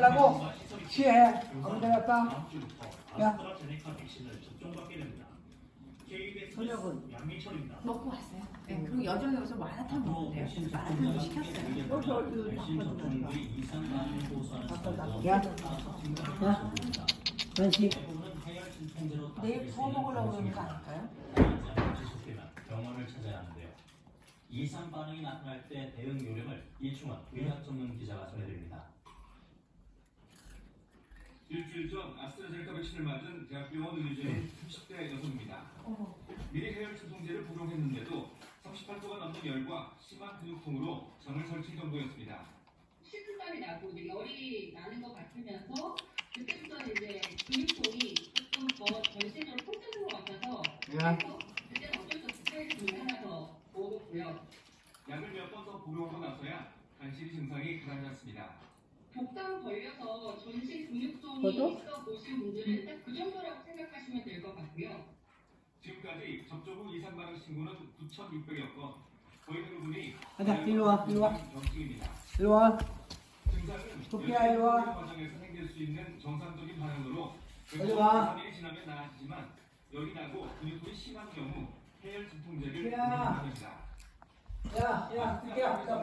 라고 취해. 아무 데나 까. 야. 저녁은. 먹고 왔어요. 네, 그리고 여정에 와서 마라탕 먹는데요. 그래서 마라탕도 시켰어요. 어. 야, 야, 간식. 내일 더 먹으려고 그러는 거 아닐까요? 병원을 찾아야 하는데요. 이상 반응이 나타날 때 대응 요령을 이충원 의학 전문 기자가 전해드립니다. 일주일 전 아스트라제네카 백신을 맞은 대학병원 의료진인 30대 여성입니다. 미리 해열충 통제를 복용했는데도 38도가 넘는 열과 심한 근육통으로 잠을 설칠 정도였습니다. 식은땀이 나고 이제 열이 나는 것 같으면서 그때부터는 이제 근육통이 조금 더 전체적으로 폭증한 것 같아서 야. 그래서 그때는 어쩔 수 없이 타이레놀 하나 더 먹었고요. 약을 몇 번 더 복용하고 나서야 간신히 증상이 가라앉았습니다. 독감 걸려서 전신 근육통이? 있어 보신 분들은 딱 그 정도라고 생각하시면 될 것 같고요. 지금까지 접종 후 이상 반응 신고는 9,600여 건. 거의 대부분이 가자, 일로 와, 일로 와. 병증입니다. 이리 와. 증상은 토끼야, 이리 와. 과정에서 생길 수 있는 정상적인 반응으로 이리 와. 3일이 지나면 나아지지만 열이 나고 근육통이 심한 경우 해열 진통제를 토끼야. 복용합니다. 야, 야, 토끼야. 자,